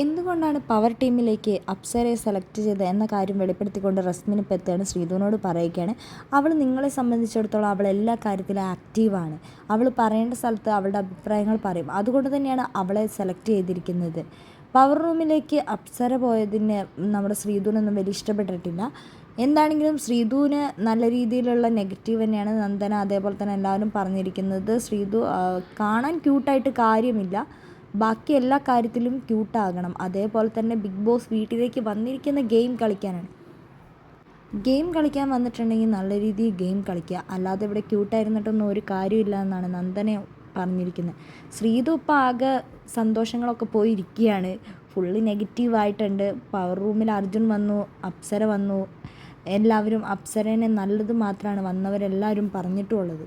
എന്തുകൊണ്ടാണ് പവർ ടീമിലേക്ക് അപ്സരയെ സെലക്ട് ചെയ്തത് എന്ന കാര്യം വെളിപ്പെടുത്തിക്കൊണ്ട് റസ്മിന് എത്തുകയാണ്. ശ്രീധുവിനോട് പറയുകയാണ് അവൾ നിങ്ങളെ സംബന്ധിച്ചിടത്തോളം അവൾ എല്ലാ കാര്യത്തിലും ആക്റ്റീവാണ് അവൾ പറയേണ്ട സ്ഥലത്ത് അവളുടെ അഭിപ്രായങ്ങൾ പറയും. അതുകൊണ്ട് തന്നെയാണ് അവളെ സെലക്ട് ചെയ്തിരിക്കുന്നത്. പവർ റൂമിലേക്ക് അപ്സര പോയതിന് നമ്മുടെ ശ്രീധുവിനൊന്നും വലിയ ഇഷ്ടപ്പെട്ടിട്ടില്ല. എന്താണെങ്കിലും ശ്രീധുവിന് നല്ല രീതിയിലുള്ള നെഗറ്റീവ് തന്നെയാണ് നന്ദന അതേപോലെ തന്നെ എല്ലാവരും പറഞ്ഞിരിക്കുന്നത്. ശ്രീധു കാണാൻ ക്യൂട്ടായിട്ട് കാര്യമില്ല. ബാക്കി എല്ലാ കാര്യത്തിലും ക്യൂട്ടാകണം അതേപോലെ തന്നെ ബിഗ് ബോസ് വീട്ടിലേക്ക് വന്നിരിക്കുന്ന ഗെയിം കളിക്കാനാണ്. ഗെയിം കളിക്കാൻ വന്നിട്ടുണ്ടെങ്കിൽ നല്ല രീതിയിൽ ഗെയിം കളിക്കുക. അല്ലാതെ ഇവിടെ ക്യൂട്ടായിരുന്നിട്ടൊന്നും ഒരു കാര്യമില്ല എന്നാണ് നന്ദനെ പറഞ്ഞിരിക്കുന്നത്. ശ്രീതു ഇപ്പം ആകെ സന്തോഷങ്ങളൊക്കെ പോയിരിക്കുകയാണ്. ഫുള്ളി നെഗറ്റീവായിട്ടുണ്ട് പവർ റൂമിൽ അർജുൻ വന്നു അപ്സര വന്നു. എല്ലാവരും അപ്സരനെ നല്ലത് മാത്രമാണ് വന്നവരെല്ലാവരും പറഞ്ഞിട്ടുള്ളത്.